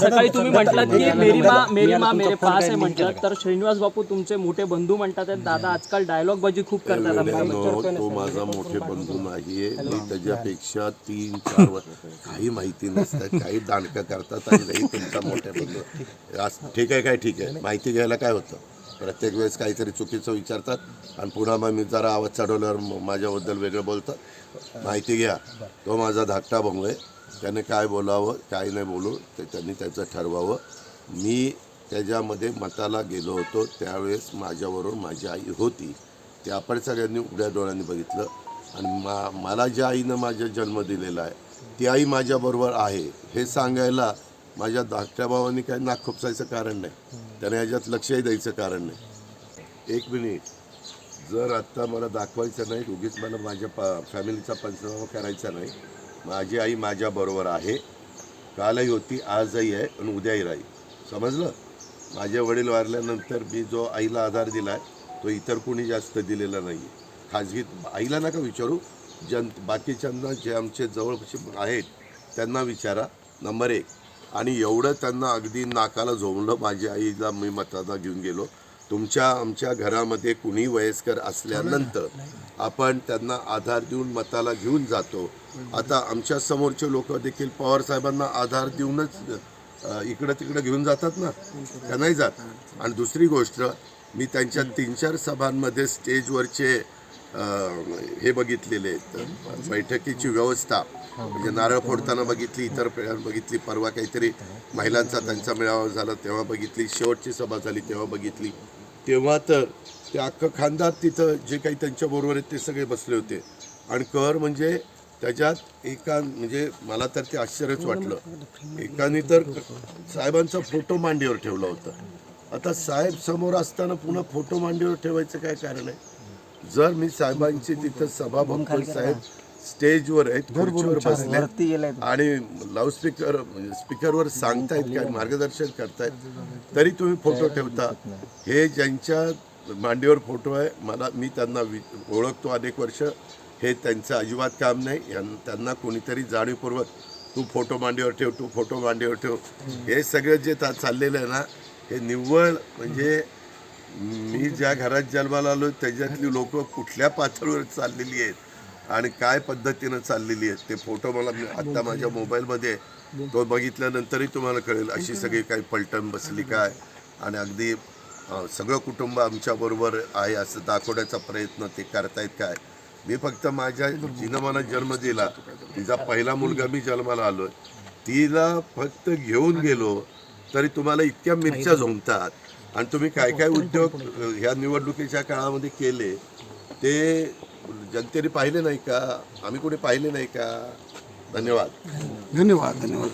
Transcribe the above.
सकाळी तुम्ही म्हटलात की मेरी मा मेरी मा मेरे पास आहे म्हटलं. तर श्रीनिवास बापू तुमचे मोठे बंधू म्हणतात आहेत, दादा आजकाल डायलॉग बाजी खूप करतात. तो माझा मोठे बंधू नाहीये. मी त्याच्यापेक्षा तीन चार वर्ष काही माहिती नसतात काही दांडकं करतात आणि नाही तुमचा मोठे बंधू. आज ठीक आहे काय? ठीक आहे. माहिती घ्यायला काय होतं? प्रत्येक वेळेस काहीतरी चुकीचं विचारतात आणि पुन्हा मग मी जरा आवाज चढवल्यावर माझ्याबद्दल वेगळं बोलतात माहिती घ्या. तो माझा धाकटा बंगू आहे. त्याने काय बोलावं काय नाही बोलू ते त्यांनी त्याचं ठरवावं. मी त्याच्यामध्ये मताला गेलो होतो. त्यावेळेस माझ्याबरोबर माझी आई होती. ते आपण सगळ्यांनी उघड्या डोळ्यांनी बघितलं. आणि मा मला ज्या आईनं माझा जन्म दिलेला आहे ती आई माझ्याबरोबर आहे हे सांगायला माझ्या धाकट्या भावांनी काही नाक खुपसायचं कारण नाही. त्याने ह्याच्यात लक्षही द्यायचं कारण नाही. एक मिनिट जर आत्ता मला दाखवायचं नाही उगीच मला माझ्या पा फॅमिलीचा पंचनामा करायचा नाही. माझी आई माझ्याबरोबर आहे. कालही होती आजही आहे आणि उद्याही राहील. समजलं? माझे वडील वारल्यानंतर मी जो आईला आधार दिला आहे तो इतर कोणी जास्त दिलेला नाही आहे खाजगी आईला नका विचारू. जन बाकीच्यांना जे आमचे जवळपास आहेत त्यांना विचारा. नंबर एक. आणि एवढं त्यांना अगदी नाकाला झोंबलं माझ्या आईला मी मताना घेऊन गेलो. तुमच्या आमच्या घरामध्ये कुणी वयस्कर असल्यानंतर आपण त्यांना आधार देऊन मताला घेऊन जातो. आता आमच्या समोरचे लोक देखील पवार साहेबांना आधार देऊनच इकडं तिकडं घेऊन जातात ना? त्या नाही जात? आणि दुसरी गोष्ट मी त्यांच्या तीन चार सभांमध्ये स्टेजवरचे हे बघितलेले आहेत. बैठकीची व्यवस्था. म्हणजे नारळ फोडताना बघितली इतर बघितली परवा काहीतरी महिलांचा त्यांचा मेळावा झाला तेव्हा बघितली शेवटची सभा झाली तेव्हा बघितली. तेव्हा तर ते अख्खं खानदार तिथं जे काही त्यांच्याबरोबर आहेत ते सगळे बसले होते. आणि कर म्हणजे त्याच्यात एका म्हणजे मला तर ते आश्चर्यच वाटलं. एकाने तर साहेबांचा फोटो मांडीवर ठेवला होता. आता साहेब समोर असताना पुन्हा फोटो मांडीवर ठेवायचं काय कारण आहे? जर मी साहेबांची तिथं सभा बघतोय साहेब स्टेजवर आहेत खुर्चीवर बसले आणि लाऊडस्पीकर स्पीकरवर सांगतायत काय मार्गदर्शन करतायत. तरी तुम्ही फोटो ठेवता. हे ज्यांच्या मांडीवर फोटो आहे मला मी त्यांना ओळखतो अनेक वर्ष. हे त्यांचं अजिबात काम नाही. त्यांना कोणीतरी जाणीवपूर्वक तू फोटो मांडीवर ठेव तू फोटो मांडीवर ठेव. हे सगळं जे चाललेलं आहे ना हे निव्वळ म्हणजे मी ज्या घरात जन्माला आलो त्याच्यातली लोक कुठल्या पातळीवर चाललेली आहेत? आणि काय पद्धतीनं चाललेली आहेत ते फोटो मला आत्ता माझ्या मोबाईलमध्ये तो बघितल्यानंतरही तुम्हाला कळेल अशी सगळी काही पलटण बसली काय. आणि अगदी सगळं कुटुंब आमच्याबरोबर आहे असं दाखवण्याचा प्रयत्न ते करतायत काय. मी फक्त माझ्या जिनं मला जन्म दिला तिचा पहिला मुलगा मी जन्माला आलोय तिला फक्त घेऊन गेलो तरी तुम्हाला इतक्या मिरच्या झोंबतात. आणि तुम्ही काय काय उद्योग ह्या निवडणुकीच्या काळामध्ये केले ते जनतेने पाहिले नाही का? आम्ही कोणी पाहिले नाही का? धन्यवाद. धन्यवाद धन्यवाद.